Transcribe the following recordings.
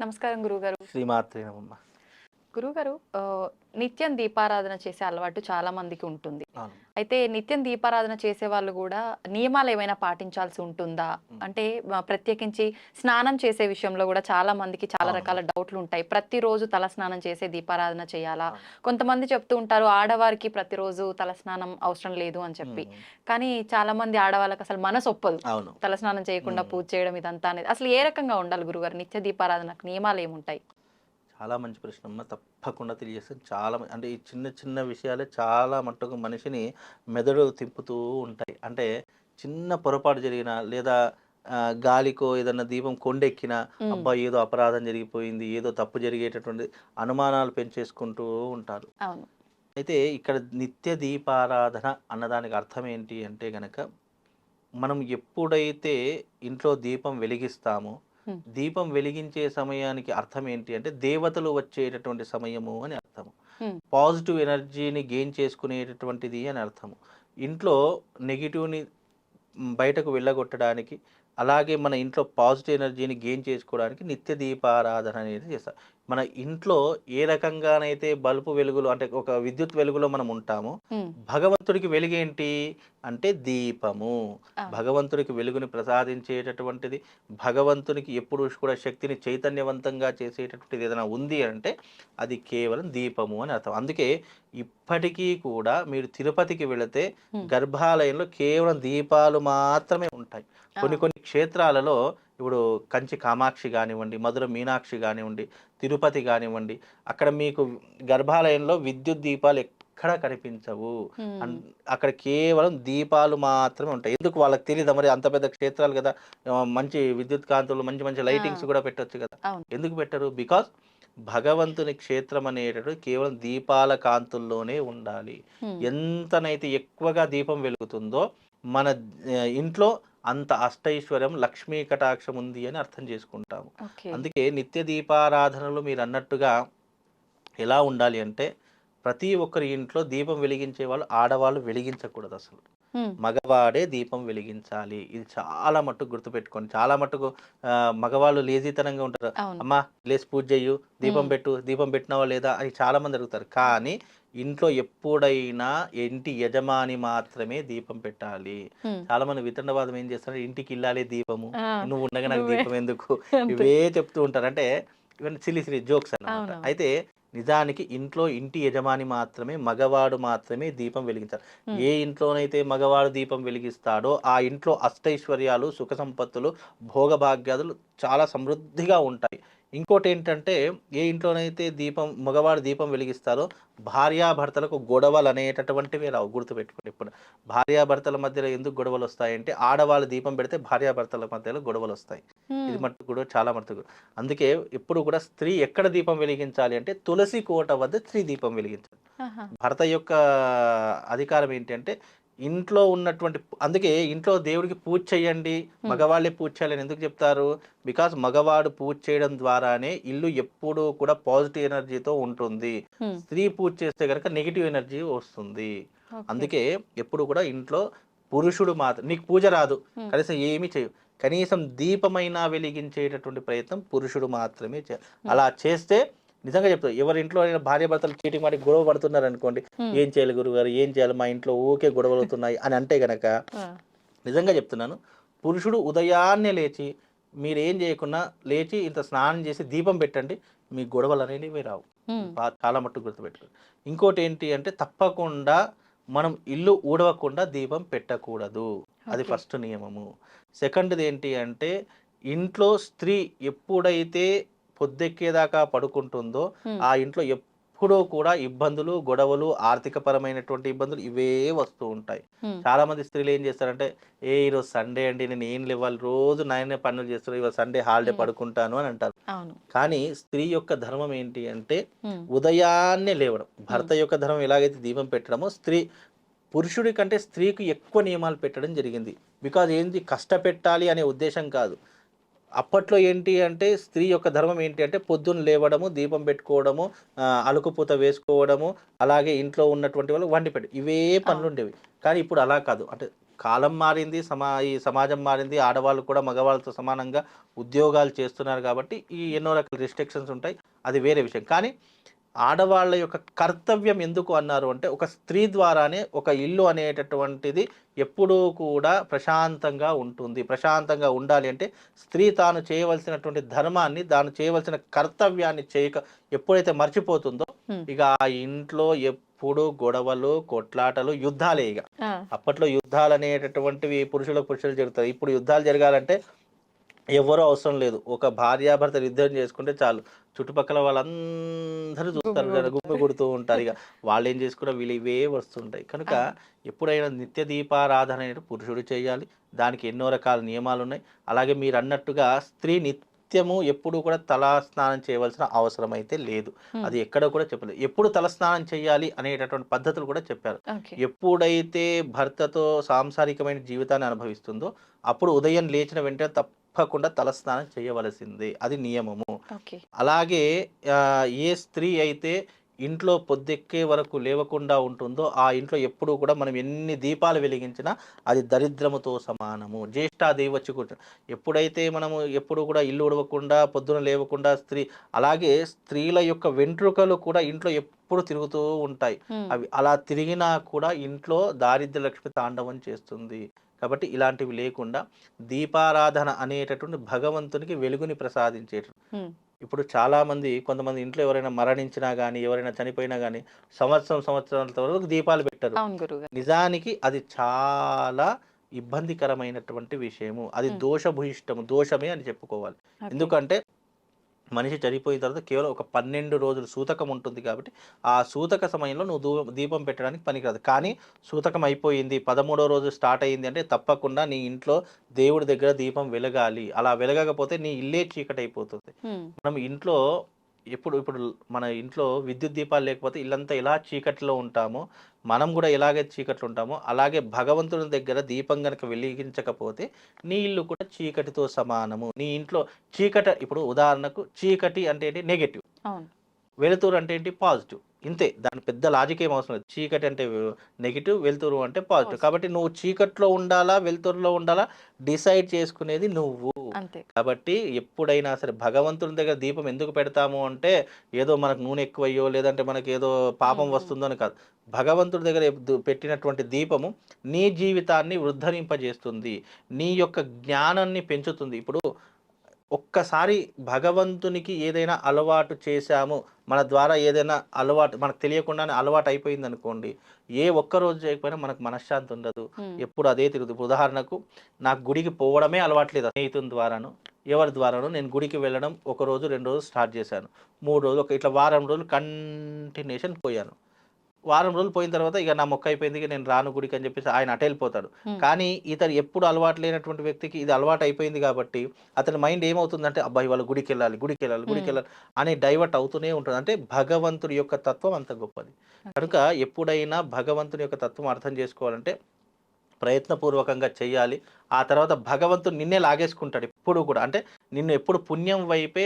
నమస్కారం గురుగారు శ్రీమాత్రే నమ్మ గురుగారు ఆ, నిత్యం దీపారాధన చేసే అలవాటు చాలా మందికి ఉంటుంది. అయితే నిత్యం దీపారాధన చేసే వాళ్ళు కూడా నియమాలు ఏమైనా పాటించాల్సి ఉంటుందా? అంటే ప్రత్యేకించి స్నానం చేసే విషయంలో కూడా చాలా మందికి చాలా. రకాల డౌట్లు ఉంటాయి. ప్రతిరోజు తల స్నానం చేసే దీపారాధన చేయాలా. కొంతమంది చెప్తూ ఉంటారు ఆడవారికి ప్రతిరోజు తల స్నానం అవసరం లేదు అని చెప్పి. కానీ చాలా మంది ఆడవాళ్ళకి అసలు మనసు ఒప్పదు. అవును. తలస్నానం చేయకుండా. పూజ చేయడం ఇదంతా అనేది. అసలు ఏ రకంగా ఉండాలి గురుగారు? నిత్య దీపారాధనకు నియమాలు ఏముంటాయి? చాలా మంచి ప్రశ్న అమ్మ తప్పకుండా తెలియజేస్తాను చాలా అంటే ఈ చిన్న చిన్న విషయాలే చాలా మట్టుకు మనిషిని మెదడు తిప్పుతూ ఉంటాయి అంటే చిన్న పొరపాటు జరిగిన లేదా గాలికో ఏదన్నా దీపం కొండెక్కినా. అబ్బా ఏదో అపరాధం జరిగిపోయింది ఏదో తప్పు జరిగేటటువంటి అనుమానాలు పెంచేసుకుంటూ ఉంటారు అయితే ఇక్కడ నిత్య దీపారాధన అన్నదానికి అర్థం ఏంటి అంటే గనక మనం ఎప్పుడైతే ఇంట్లో దీపం వెలిగిస్తామో. దీపం వెలిగించే సమయానికి అర్థం ఏంటి అంటే దేవతలు వచ్చేటటువంటి సమయము అని అర్థము. పాజిటివ్ ఎనర్జీని గెయిన్ చేసుకునేటటువంటిది అని అర్థము. ఇంట్లో నెగిటివ్ని బయటకు వెళ్ళగొట్టడానికి అలాగే మన ఇంట్లో పాజిటివ్ ఎనర్జీని గెయిన్ చేసుకోవడానికి నిత్య దీపారాధన అనేది చేస్తారు. మన ఇంట్లో ఏ రకంగానైతే బల్బు వెలుగులో అంటే ఒక విద్యుత్ వెలుగులో మనం ఉంటామో. భగవంతుడికి వెలుగేంటి అంటే దీపము. భగవంతుడికి వెలుగుని ప్రసాదించేటటువంటిది భగవంతునికి ఎప్పుడు కూడా శక్తిని చైతన్యవంతంగా చేసేటటువంటిది ఏదైనా ఉంది అంటే అది కేవలం దీపము అని అర్థం అందుకే ఇప్పటికీ కూడా మీరు తిరుపతికి వెళితే. గర్భాలయంలో కేవలం దీపాలు మాత్రమే ఉంటాయి కొన్ని. కొన్ని క్షేత్రాలలో ఇప్పుడు కంచి కామాక్షి కానివ్వండి మధుర మీనాక్షి కానివ్వండి తిరుపతి కానివ్వండి అక్కడ మీకు గర్భాలయంలో విద్యుత్ దీపాలు ఎక్కడా కనిపించవు. అక్కడ కేవలం దీపాలు మాత్రమే ఉంటాయి. ఎందుకు వాళ్ళకి తెలియదా మరి అంత పెద్ద క్షేత్రాలు కదా? మంచి విద్యుత్ కాంతులు మంచి మంచి లైటింగ్స్. కూడా పెట్టొచ్చు కదా. ఎందుకు పెట్టరు? బికాస్ భగవంతుని క్షేత్రం అనేటటువంటి కేవలం దీపాల కాంతుల్లోనే ఉండాలి. ఎంతనైతే ఎక్కువగా దీపం వెలుగుతుందో మన ఇంట్లో అంత అష్టైశ్వర్యం లక్ష్మీ కటాక్షం ఉంది అని అర్థం చేసుకుంటాము. అందుకే నిత్య దీపారాధనలు మీరు అన్నట్టుగా ఎలా ఉండాలి అంటే ప్రతి ఒక్కరి ఇంట్లో దీపం వెలిగించే వాళ్ళు ఆడవాళ్ళు వెలిగించకూడదు అసలు. మగవాడే దీపం వెలిగించాలి. ఇది చాలా మట్టుకు గుర్తుపెట్టుకోండి. చాలా మట్టుకు మగవాళ్ళు లేజీతనంగా ఉంటారు. అమ్మా లేచి పూజ చెయ్యు దీపం. పెట్టు దీపం పెట్టినావా లేదా అని చాలా మంది అడుగుతారు. కానీ ఇంట్లో ఎప్పుడైనా ఇంటి యజమాని మాత్రమే దీపం పెట్టాలి. చాలా మంది వితండవాదం ఏం చేస్తారు ఇంటికి ఇల్లాలే దీపము నువ్వు ఉండగా నాకు. దీపం ఎందుకు. ఇవే చెప్తూ ఉంటారు అంటే ఇవన్నీ సిలి సిలి జోక్స్ అన్నమాట అవును. అయితే నిజానికి ఇంట్లో ఇంటి యజమాని మాత్రమే మగవాడు మాత్రమే దీపం వెలిగించాలి. ఏ ఇంట్లోనైతే మగవాడు దీపం వెలిగిస్తాడో ఆ ఇంట్లో అష్టైశ్వర్యాలు సుఖ సంపత్తులు భోగభాగ్యాదులు చాలా సమృద్ధిగా ఉంటాయి ఇంకోటి ఏంటంటే ఏ ఇంట్లోనైతే దీపం మగవాడు దీపం వెలిగిస్తారో భార్యాభర్తలకు గొడవలు అనేటటువంటివి రావు గుర్తుపెట్టుకోండి ఇప్పుడు భార్యాభర్తల మధ్యలో ఎందుకు గొడవలు వస్తాయంటే ఆడవాళ్ళు దీపం పెడితే భార్యాభర్తల మధ్యలో గొడవలు వస్తాయి ఇది. మట్టుకు కూడా చాలా మట్టుకు అందుకే ఎప్పుడు కూడా స్త్రీ ఎక్కడ దీపం వెలిగించాలి అంటే తులసి కోట వద్ద స్త్రీ దీపం వెలిగించాలి. భర్త యొక్క అధికారం ఏంటి అంటే ఇంట్లో ఉన్నటువంటి అందుకే ఇంట్లో దేవుడికి పూజ చేయండి మగవాళ్ళే పూజ చేయాలని ఎందుకు చెప్తారు? బికాస్ మగవాడు పూజ చేయడం ద్వారానే ఇల్లు ఎప్పుడూ కూడా పాజిటివ్ ఎనర్జీతో ఉంటుంది. స్త్రీ పూజ చేస్తే కనుక నెగిటివ్ ఎనర్జీ వస్తుంది. అందుకే ఎప్పుడు కూడా ఇంట్లో పురుషుడు మాత్రం నీకు పూజ రాదు. కనీసం ఏమీ చేయు కనీసం దీపమైనా వెలిగించేటటువంటి ప్రయత్నం పురుషుడు మాత్రమే చేయాలి. అలా చేస్తే నిజంగా చెప్తా ఎవరి ఇంట్లో అయినా భార్య భర్తలు చీటింగ్ వాటి గొడవ పడుతున్నారు అనుకోండి. ఏం చేయాలి గురుగారు? ఏం చేయాలి? మా ఇంట్లో ఊకే గొడవలు అవుతున్నాయి అని అంటే గనక నిజంగా చెప్తున్నాను పురుషుడు ఉదయాన్నే లేచి మీరు ఏం చేయకుండా లేచి ఇంత స్నానం చేసి దీపం పెట్టండి మీ గొడవలు అనేవి రావు. చాలా మట్టుకు గుర్తుపెట్టుకోండి ఇంకోటి ఏంటి అంటే తప్పకుండా మనం ఇల్లు ఊడవకుండా దీపం పెట్టకూడదు. అది. ఫస్ట్ నియమము. సెకండ్ది ఏంటి అంటే ఇంట్లో స్త్రీ ఎప్పుడైతే పొద్దెక్కేదాకా పడుకుంటుందో. ఆ ఇంట్లో ఎప్పుడూ కూడా ఇబ్బందులు గొడవలు ఆర్థిక పరమైనటువంటి ఇబ్బందులు ఇవే వస్తూ ఉంటాయి. చాలా మంది స్త్రీలు ఏం చేస్తారంటే ఏ ఈరోజు సండే అండి నేను ఏం లేవాలి రోజు నాయనే పనులు చేస్తారు ఇవాళ సండే హాలిడే. పడుకుంటాను అని అంటారు కానీ స్త్రీ యొక్క ధర్మం ఏంటి అంటే. ఉదయాన్నే లేవడం భర్త యొక్క ధర్మం ఎలాగైతే దీపం పెట్టడమో స్త్రీ పురుషుడి కంటే స్త్రీకి ఎక్కువ నియమాలు పెట్టడం జరిగింది బికాజ్ ఏంటి కష్టపెట్టాలి అనే ఉద్దేశం కాదు అప్పట్లో ఏంటి అంటే స్త్రీ యొక్క ధర్మం ఏంటి అంటే పొద్దున్న లేవడము దీపం పెట్టుకోవడము అలుకుపూత వేసుకోవడము అలాగే ఇంట్లో ఉన్నటువంటి వాళ్ళు వండి పెట్టి ఇవే పనులు ఉండేవి కానీ ఇప్పుడు అలా కాదు. అంటే కాలం మారింది సమా ఈ సమాజం మారింది ఆడవాళ్ళు కూడా మగవాళ్ళతో సమానంగా ఉద్యోగాలు చేస్తున్నారు కాబట్టి ఈ ఎన్నో రకాల రిస్ట్రిక్షన్స్ ఉంటాయి. అది వేరే విషయం. కానీ ఆడవాళ్ళ యొక్క కర్తవ్యం ఎందుకు అన్నారు అంటే ఒక స్త్రీ ద్వారానే ఒక ఇల్లు అనేటటువంటిది ఎప్పుడూ కూడా ప్రశాంతంగా ఉంటుంది. ప్రశాంతంగా ఉండాలి అంటే స్త్రీ తాను చేయవలసినటువంటి ధర్మాన్ని తాను చేయవలసిన కర్తవ్యాన్ని చేయక ఎప్పుడైతే మర్చిపోతుందో. ఇక ఆ ఇంట్లో ఎప్పుడు గొడవలు కొట్లాటలు యుద్ధాలే ఇక. అప్పట్లో యుద్ధాలు అనేటటువంటివి పురుషులకు పురుషులు జరుగుతాయి. ఇప్పుడు యుద్ధాలు జరగాలంటే ఎవరూ అవసరం లేదు. ఒక భార్యాభర్త యుద్ధం చేసుకుంటే చాలు. చుట్టుపక్కల వాళ్ళందరూ చూస్తారు కదా గుమ్మి కొడుతూ ఉంటారు. ఇక వాళ్ళు ఏం చేసుకున్నా వీళ్ళు ఇవే వస్తుంటాయి. కనుక ఎప్పుడైనా నిత్య దీపారాధన అనేది పురుషుడు చేయాలి. దానికి ఎన్నో రకాల నియమాలు ఉన్నాయి. అలాగే మీరు అన్నట్టుగా స్త్రీ నిత్యము ఎప్పుడు కూడా తలా స్నానం చేయవలసిన అవసరం అయితే లేదు. అది ఎక్కడ కూడా చెప్పలేదు. ఎప్పుడు తల స్నానం చేయాలి అనేటటువంటి పద్ధతులు కూడా చెప్పారు. ఎప్పుడైతే భర్తతో సాంసారికమైన జీవితాన్ని అనుభవిస్తుందో అప్పుడు ఉదయం లేచిన వెంటనే తప్పకుండా తలస్నానం చేయవలసిందే. అది నియమము. అలాగే ఏ స్త్రీ అయితే ఇంట్లో పొద్దెక్కే వరకు లేవకుండా ఉంటుందో ఆ ఇంట్లో ఎప్పుడు కూడా మనం ఎన్ని దీపాలు వెలిగించినా అది దరిద్రముతో సమానము. జ్యేష్ఠాదేవి వచ్చి కూర్చో ఎప్పుడైతే మనము ఎప్పుడు కూడా ఇల్లు ఉడవకుండా పొద్దున లేవకుండా స్త్రీ అలాగే స్త్రీల యొక్క వెంట్రుకలు కూడా ఇంట్లో ఎప్పుడు తిరుగుతూ ఉంటాయి. అవి అలా తిరిగినా కూడా ఇంట్లో దారిద్ర్య లక్ష్మి తాండవం చేస్తుంది. కాబట్టి ఇలాంటివి లేకుండా దీపారాధన అనేటటువంటి భగవంతునికి వెలుగుని ప్రసాదించేటటువంటి ఉమ్, ఇప్పుడు చాలా మంది కొంతమంది ఇంట్లో ఎవరైనా మరణించినా కానీ ఎవరైనా చనిపోయినా కానీ సంవత్సరం సంవత్సరాల వరకు దీపాలు పెట్టరు. నిజానికి అది చాలా ఇబ్బందికరమైనటువంటి విషయము. అది. దోషభూయిష్టము దోషమే అని చెప్పుకోవాలి. ఎందుకంటే మనిషి చనిపోయిన తర్వాత కేవలం ఒక పన్నెండు రోజులు సూతకం ఉంటుంది కాబట్టి ఆ సూతక సమయంలో నువ్వు దీపం పెట్టడానికి పనికిరాదు. కానీ సూతకం అయిపోయింది పదమూడో రోజు స్టార్ట్ అయ్యింది అంటే తప్పకుండా నీ ఇంట్లో దేవుడి దగ్గర దీపం వెలగాలి. అలా వెలగకపోతే నీ ఇల్లే చీకటి అయిపోతుంది మనం ఇంట్లో ఎప్పుడు ఇప్పుడు మన ఇంట్లో విద్యుత్ దీపాలు లేకపోతే ఇల్లంతా ఎలా చీకట్లో ఉంటామో మనం కూడా ఎలాగే చీకట్లో ఉంటామో అలాగే భగవంతుని దగ్గర దీపం కనుక వెలిగించకపోతే నీ ఇల్లు కూడా చీకటితో సమానము. నీ ఇంట్లో చీకట ఇప్పుడు ఉదాహరణకు చీకటి అంటే ఏంటి? నెగటివ్. వెలుతురు అంటే ఏంటి? పాజిటివ్. ఇంతే. దాని పెద్ద లాజిక్ ఏం అవసరం లేదు. చీకటి అంటే నెగిటివ్ వెలుతురు అంటే పాజిటివ్. కాబట్టి నువ్వు చీకట్లో ఉండాలా వెలుతురులో ఉండాలా? డిసైడ్ చేసుకునేది నువ్వు. కాబట్టి ఎప్పుడైనా సరే భగవంతుని దగ్గర దీపం ఎందుకు పెడతాము అంటే ఏదో మనకు నూనె ఎక్కువయ్యో లేదంటే మనకి ఏదో పాపం. వస్తుందో అని కాదు. భగవంతుడి దగ్గర పెట్టినటువంటి దీపము నీ జీవితాన్ని వృద్ధరింపజేస్తుంది. నీ యొక్క జ్ఞానాన్ని పెంచుతుంది. ఇప్పుడు ఒక్కసారి భగవంతునికి ఏదైనా అలవాటు చేశాము మన ద్వారా ఏదైనా అలవాటు మనకు తెలియకుండానే అలవాటు అయిపోయింది అనుకోండి ఏ ఒక్క రోజు చేయకపోయినా మనకు మనశ్శాంతి ఉండదు. ఎప్పుడు అదే తిరుగుతుంది. ఉదాహరణకు నాకు గుడికి పోవడమే అలవాట్లేదు స్నేహితుని ద్వారాను ఎవరి ద్వారాను నేను గుడికి వెళ్ళడం ఒక రోజు రెండు రోజులు స్టార్ట్ చేశాను. మూడు రోజులు ఒక ఇట్లా వారం రోజులు కంటిన్యూషన్ పోయాను. వారం రోజులు పోయిన తర్వాత ఇక నా మొక్క అయిపోయింది నేను రాను గుడికి అని చెప్పేసి ఆయన అటు వెళ్ళిపోతాడు. కానీ ఇతను ఎప్పుడు అలవాటు లేనటువంటి వ్యక్తికి ఇది అలవాటు అయిపోయింది కాబట్టి అతని మైండ్ ఏమవుతుందంటే అబ్బాయి వాళ్ళు గుడికి వెళ్ళాలి గుడికి వెళ్ళాలి గుడికి. వెళ్ళాలి అని డైవర్ట్ అవుతూనే ఉంటుంది. అంటే భగవంతుడి యొక్క తత్వం అంత గొప్పది. కనుక ఎప్పుడైనా భగవంతుని యొక్క తత్వం అర్థం చేసుకోవాలంటే ప్రయత్నపూర్వకంగా చేయాలి ఆ తర్వాత భగవంతుడు నిన్నే లాగేసుకుంటాడు. ఎప్పుడు కూడా అంటే నిన్ను ఎప్పుడు పుణ్యం వైపే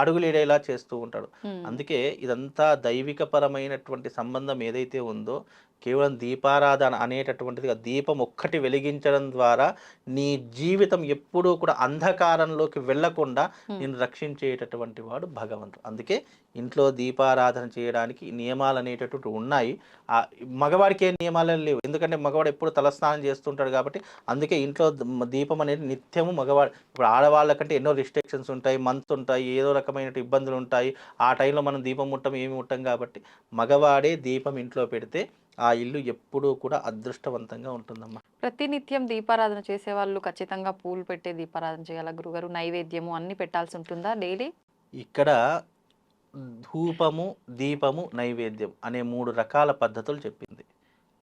అడుగులేడేలా చేస్తూ ఉంటాడు. అందుకే ఇదంతా దైవికపరమైనటువంటి సంబంధం ఏదైతే ఉందో కేవలం దీపారాధన అనేటటువంటిది ఆ దీపం ఒక్కటి వెలిగించడం ద్వారా నీ జీవితం ఎప్పుడూ కూడా అంధకారంలోకి వెళ్ళకుండా. నిన్ను రక్షించేటటువంటి వాడు భగవంతుడు. అందుకే ఇంట్లో దీపారాధన చేయడానికి నియమాలు అనేటటువంటి ఉన్నాయి. ఆ మగవాడికి ఏ నియమాలు లేవు. ఎందుకంటే మగవాడు ఎప్పుడు తలస్నానం చేస్తుంటాడు కాబట్టి అందుకే ఇంట్లో దీపం అనేది నిత్యము మగవాడు ఇప్పుడు ఆడవాళ్ళకంటే ఎన్నో రిస్ట్రిక్షన్స్ ఉంటాయి మంత్స్ ఉంటాయి ఏదో రకమైన ఇబ్బందులు ఉంటాయి. ఆ టైంలో మనం దీపం ముట్టం ఏమి ముట్టం కాబట్టి మగవాడే దీపం ఇంట్లో పెడితే ఆ ఇల్లు ఎప్పుడూ కూడా అదృష్టవంతంగా ఉంటుందమ్మా. ప్రతినిత్యం దీపారాధన చేసే వాళ్ళు ఖచ్చితంగా పూలు పెట్టే దీపారాధన చేయాలా? గురుగారు నైవేద్యము అన్ని పెట్టాల్సి ఉంటుందా డైలీ? ఇక్కడ ధూపము దీపము నైవేద్యం అనే మూడు రకాల పద్ధతులు చెప్పింది.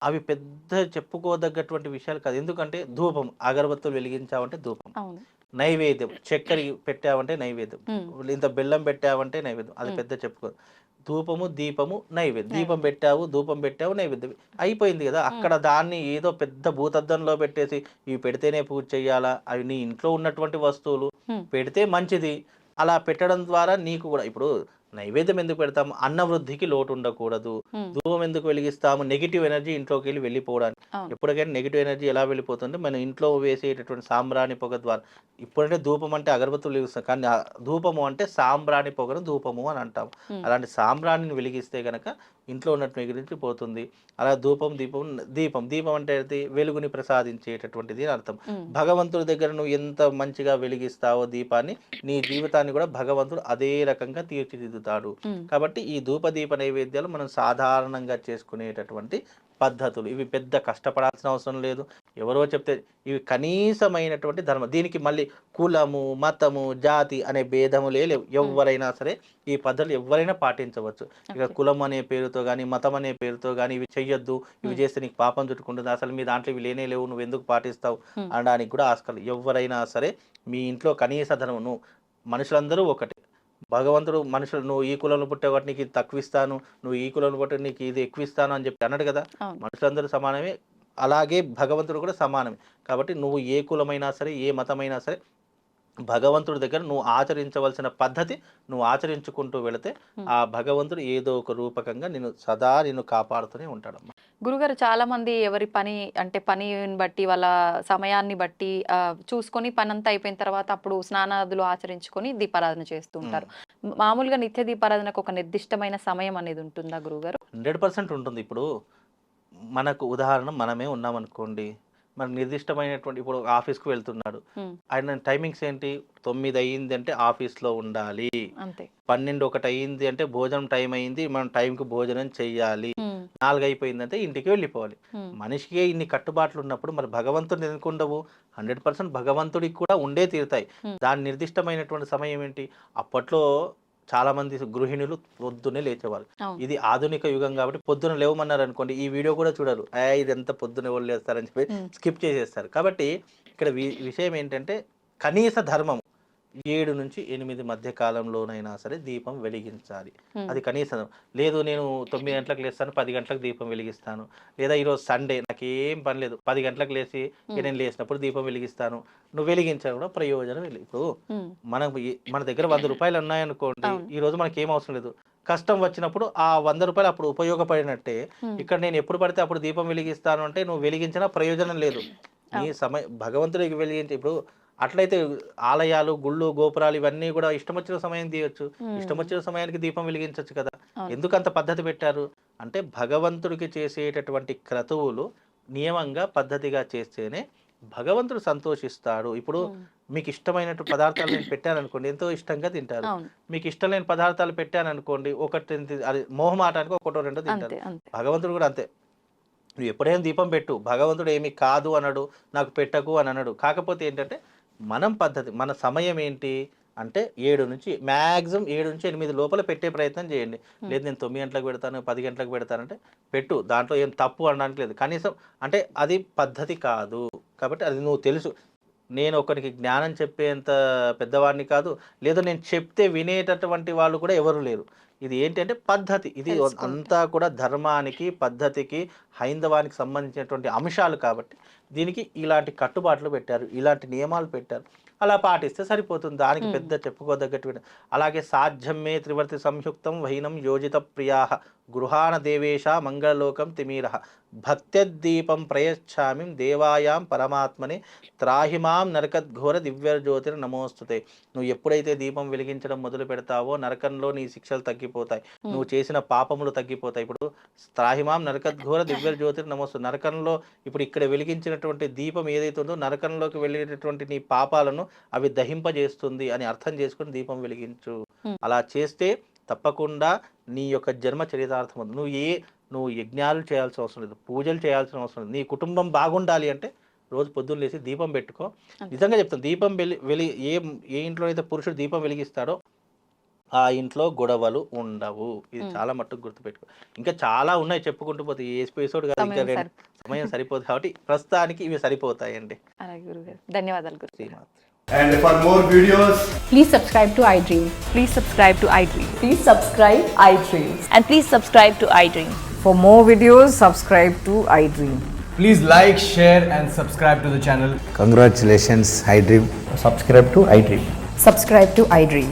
అవి పెద్ద చెప్పుకోదగ్గటువంటి విషయాలు కాదు. ఎందుకంటే ధూపం అగరబత్తులు వెలిగించావంటే ధూపం. నైవేద్యం చక్కెర పెట్టావంటే నైవేద్యం. ఇంత బెల్లం పెట్టావంటే నైవేద్యం. అది. పెద్ద చెప్పుకో ధూపము దీపము నైవేద్యం. దీపం. పెట్టావు ధూపం పెట్టావు నైవేద్యం. అయిపోయింది కదా. అక్కడ దాన్ని ఏదో పెద్ద భూతద్దంలో పెట్టేసి ఇవి పెడితేనే పూజ చేయాలా అవి నీ ఇంట్లో ఉన్నటువంటి వస్తువులు. పెడితే మంచిది. అలా పెట్టడం ద్వారా నీకు కూడా ఇప్పుడు నైవేద్యం ఎందుకు పెడతాము? అన్న వృద్ధికి లోటు ఉండకూడదు. ధూపం ఎందుకు వెలిగిస్తాము? నెగిటివ్ ఎనర్జీ ఇంట్లోకి వెళ్ళి వెళ్ళిపోవడానికి. ఎప్పటికైనా నెగిటివ్ ఎనర్జీ ఎలా వెళ్ళిపోతుంటే మన ఇంట్లో వేసేటటువంటి సాంబ్రాణి పొగ ద్వారా. ఇప్పుడంటే ధూపం అంటే అగరబత్తులు వెలిగిస్తాం. కానీ ధూపము అంటే సాంబ్రాణి పొగను ధూపము అని అంటాం. అలాంటి సాంబ్రాణిని వెలిగిస్తే గనక ఇంట్లో ఉన్నట్టు మిగిలించి పోతుంది అలా ధూపం దీపం దీపం. దీపం అంటే? వెలుగుని ప్రసాదించేటటువంటిది అని అర్థం. భగవంతుడి దగ్గర నువ్వు ఎంత మంచిగా వెలిగిస్తావో దీపాన్ని నీ జీవితాన్ని కూడా భగవంతుడు అదే రకంగా తీర్చిదిద్దుతాడు ఉమ్, కాబట్టి ఈ ధూపదీప నైవేద్యాలు మనం సాధారణంగా చేసుకునేటటువంటి పద్ధతులు. ఇవి పెద్ద కష్టపడాల్సిన అవసరం లేదు. ఎవరో చెప్తే ఇవి కనీసమైనటువంటి ధర్మం. దీనికి మళ్ళీ కులము మతము జాతి అనే భేదములే లేవు. ఎవరైనా సరే ఈ పద్ధతులు ఎవరైనా పాటించవచ్చు. ఇక. కులం అనే పేరుతో కానీ మతం అనే పేరుతో కానీ ఇవి చెయ్యొద్దు. ఇవి. చేస్తే నీకు పాపం చుట్టుకుంటుంది. అసలు మీ దాంట్లో ఇవి లేనే లేవు. నువ్వు ఎందుకు పాటిస్తావు. అనడానికి కూడా ఆస్కారం. ఎవరైనా సరే మీ ఇంట్లో కనీస ధర్మం నువ్వు మనుషులందరూ ఒకటే. భగవంతుడు మనుషులు నువ్వు ఈ కులంలో పుట్టే వాటి నీకు ఇది తక్కువ ఇస్తాను నువ్వు ఈ కులంలో పుట్టే నీకు ఇది ఎక్కువ ఇస్తాను అని చెప్పి అన్నాడు కదా. మనుషులందరూ సమానమే అలాగే భగవంతుడు కూడా సమానమే. కాబట్టి నువ్వు ఏ కులమైనా సరే ఏ మతమైనా సరే భగవంతుడి దగ్గర నువ్వు ఆచరించవలసిన పద్ధతి నువ్వు ఆచరించుకుంటూ వెళితే. ఆ భగవంతుడు ఏదో ఒక రూపకంగా నిన్ను సదా నిన్ను కాపాడుతూనే ఉంటాడమ్మా. గురుగారు చాలా మంది ఎవరి పని అంటే పనిని బట్టి వాళ్ళ సమయాన్ని బట్టి ఆ, చూసుకొని పని అంతా అయిపోయిన తర్వాత అప్పుడు స్నానాదులు ఆచరించుకొని దీపారాధన చేస్తూ ఉంటారు. మామూలుగా నిత్య దీపారాధనకు ఒక నిర్దిష్టమైన సమయం అనేది ఉంటుందా గురుగారు? హండ్రెడ్ పర్సెంట్ ఉంటుంది. ఇప్పుడు మనకు ఉదాహరణ మనమే ఉన్నామనుకోండి మనకు నిర్దిష్టమైనటువంటి ఇప్పుడు ఆఫీస్కి వెళ్తున్నాడు. ఆయన టైమింగ్స్ ఏంటి? తొమ్మిది అయ్యింది అంటే ఆఫీస్లో ఉండాలి. పన్నెండు ఒకటి అయ్యింది అంటే భోజనం టైం అయింది మనం టైంకి భోజనం చెయ్యాలి. ఉమ్, నాలుగు అయిపోయిందంటే ఇంటికి వెళ్ళిపోవాలి. మనిషికి ఇన్ని కట్టుబాట్లు ఉన్నప్పుడు మరి భగవంతుడు ఎందుకు ఉండవు హండ్రెడ్ పర్సెంట్ భగవంతుడికి కూడా ఉండే తీరుతాయి. దాని నిర్దిష్టమైనటువంటి సమయం ఏంటి? అప్పట్లో చాలా మంది గృహిణులు పొద్దున్నే లేచేవారు. ఇది ఆధునిక యుగం కాబట్టి పొద్దున లేవమన్నారు అనుకోండి ఈ వీడియో కూడా చూడరు "ఏ, ఇది ఎంత పొద్దున లేస్తారని చెప్పి. స్కిప్ చేసేస్తారు కాబట్టి ఇక్కడ విషయం ఏంటంటే కనీస ధర్మం ఏడు నుంచి ఎనిమిది మధ్య కాలంలోనైనా సరే దీపం వెలిగించాలి. అది కనీసం లేదు నేను తొమ్మిది గంటలకు లేస్తాను పది గంటలకు దీపం వెలిగిస్తాను. లేదా ఈరోజు సండే నాకేం పని లేదు. పది గంటలకు లేచి నేను లేచినప్పుడు దీపం వెలిగిస్తాను. నువ్వు వెలిగించడం కూడా ప్రయోజనం లేదు. ఇప్పుడు ఈ- మన దగ్గర వంద రూపాయలు ఉన్నాయనుకోండి. ఈ రోజు మనకి ఏం అవసరం లేదు. కష్టం వచ్చినప్పుడు ఆ వంద రూపాయలు అప్పుడు ఉపయోగపడినట్టే ఇక్కడ నేను ఎప్పుడు పడితే అప్పుడు దీపం వెలిగిస్తాను అంటే నువ్వు వెలిగించినా ప్రయోజనం లేదు. నీ సమయ భగవంతుడికి వెలిగించి ఇప్పుడు అట్లయితే ఆలయాలు గుళ్ళు గోపురాలు ఇవన్నీ కూడా ఇష్టం వచ్చిన సమయం తీయొచ్చు. ఇష్టం వచ్చిన సమయానికి దీపం వెలిగించవచ్చు కదా. ఎందుకు అంత పద్ధతి పెట్టారు? అంటే భగవంతుడికి చేసేటటువంటి క్రతువులు నియమంగా పద్ధతిగా చేస్తేనే భగవంతుడు సంతోషిస్తాడు. ఇప్పుడు మీకు ఇష్టమైనట్టు పదార్థాలు నేను పెట్టాను అనుకోండి ఎంతో ఇష్టంగా తింటారు. మీకు ఇష్టం లేని పదార్థాలు పెట్టాను అనుకోండి ఒకటి అది మోహమాటానికి ఒకటో రెండో తింటారు. భగవంతుడు కూడా అంతే. నువ్వు ఎప్పుడైనా దీపం పెట్టు భగవంతుడు ఏమి కాదు అనడు నాకు పెట్టకు అని అనడు. కాకపోతే ఏంటంటే మనం పద్ధతి మన సమయం ఏంటి అంటే ఏడు నుంచి మ్యాక్సిమం ఏడు నుంచి ఎనిమిది లోపల పెట్టే ప్రయత్నం చేయండి. లేదు నేను తొమ్మిది గంటలకు పెడతాను పది గంటలకు పెడతానంటే పెట్టు. దాంట్లో ఏం తప్పు అనడానికి లేదు. కనీసం అంటే అది పద్ధతి కాదు. కాబట్టి అది నువ్వు తెలుసు. నేను ఒకరికి జ్ఞానం చెప్పేంత పెద్దవాడిని కాదు. లేదా నేను చెప్తే వినేటటువంటి వాళ్ళు కూడా ఎవరు లేరు. ఇది ఏంటంటే పద్ధతి. ఇది. అంతా కూడా ధర్మానికి పద్ధతికి హైందవానికి సంబంధించినటువంటి అంశాలు కాబట్టి దీనికి ఇలాంటి కట్టుబాట్లు పెట్టారు ఇలాంటి నియమాలు పెట్టారు. అలా పాటిస్తే సరిపోతుంది. దానికి. పెద్ద చెప్పుకోదగ్గట్టు అలాగే సాధ్యమే త్రివర్తి సంయుక్తం వైనం యోజిత ప్రియా గృహాణ దేవేశ మంగళలోకం తిమీర భక్త్యద్దీపం ప్రయచ్ఛామి దేవాయాం పరమాత్మని త్రాహిమాం నరకద్ఘోర దివ్యజ్యోతిర్ నమోస్తుతే. నువ్వు ఎప్పుడైతే దీపం వెలిగించడం మొదలు పెడతావో నరకంలో నీ శిక్షలు తగ్గిపోతాయి. నువ్వు చేసిన పాపములు తగ్గిపోతాయి. ఇప్పుడు త్రాహిమాం నరకద్ఘోర దివ్యజ్యోతిర్ నమోస్తు. నరకంలో ఇప్పుడు ఇక్కడ వెలిగించినటువంటి దీపం ఏదైతే ఉందో నరకంలోకి వెళ్ళేటటువంటి నీ పాపాలను అవి దహింపజేస్తుంది అని అర్థం చేసుకుని దీపం వెలిగించు. అలా చేస్తే తప్పకుండా నీ యొక్క జన్మ చరితార్థం అవుతుంది. నువ్వు ఏ నువ్వు యజ్ఞాలు చేయాల్సిన అవసరం లేదు పూజలు చేయాల్సిన అవసరం లేదు నీ కుటుంబం బాగుండాలి అంటే రోజు పొద్దున్న లేచి దీపం పెట్టుకో. నిజంగా చెప్తాను దీపం వెలి వెలి ఏ ఏ ఇంట్లో అయితే పురుషుడు దీపం వెలిగిస్తాడో ఆ ఇంట్లో గొడవలు ఉండవు ఇది Hmm. చాలా మట్టుకు గుర్తుపెట్టుకో ఇంకా చాలా ఉన్నాయి చెప్పుకుంటూ పోతే ఏ ఎపిసోడ్ కాదు ఇంకా సమయం రెండు సమయం సరిపోదు కాబట్టి ప్రస్తుతానికి ఇవి సరిపోతాయండి ధన్యవాదాలు గురు And for more videos, Please subscribe to iDream. Please subscribe to iDream Please subscribe iDream. and please subscribe to iDream. For more videos, subscribe to iDream. please like, share, and subscribe to the channel. Congratulations, iDream. subscribe to iDream. Subscribe to iDream.